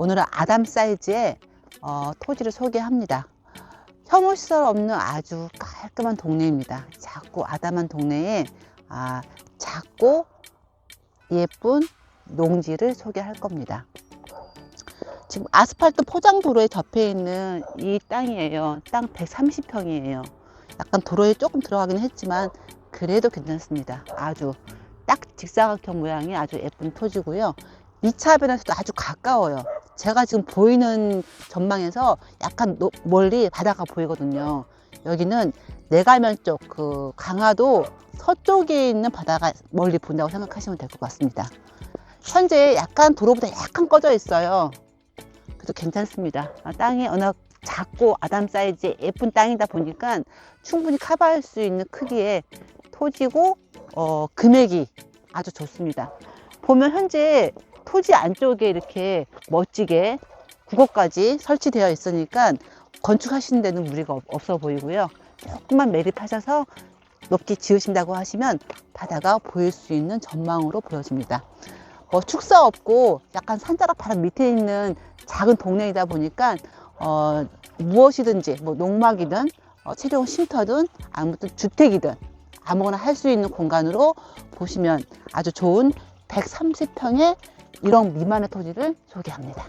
오늘은 아담 사이즈의 어, 토지를 소개합니다. 혐오시설 없는 아주 깔끔한 동네입니다. 작고 아담한 동네에 아, 작고 예쁜 농지를 소개할 겁니다. 지금 아스팔트 포장 도로에 접해 있는 이 땅이에요. 땅 130평이에요. 약간 도로에 조금 들어가긴 했지만 그래도 괜찮습니다. 아주 딱 직사각형 모양이 아주 예쁜 토지고요. 2차 변에서도 아주 가까워요. 제가 지금 보이는 전망에서 약간 노- 멀리 바다가 보이거든요. 여기는 내가면 쪽, 그 강화도 서쪽에 있는 바다가 멀리 보인다고 생각하시면 될 것 같습니다. 현재 약간 도로보다 약간 꺼져 있어요. 그래도 괜찮습니다. 아, 땅이 워낙 작고 아담 사이즈의 예쁜 땅이다 보니까 충분히 커버할 수 있는 크기의 토지고 어, 금액이 아주 좋습니다. 보면 현재 토지 안쪽에 이렇게 멋지게 국어까지 설치되어 있으니까 건축하시는 데는 무리가 없- 없어 보이고요. 조금만 매립하셔서 높게 지으신다고 하시면 바다가 보일 수 있는 전망으로 보여집니다. 어, 축사 없고 약간 산자락 바로 밑에 있는 작은 동네이다 보니까 어, 무엇이든지 뭐 농막이든 어, 체종 쉼터든 아무튼 주택이든 아무거나 할 수 있는 공간으로 보시면 아주 좋은 130평의 1억 미만의 토지를 소개합니다.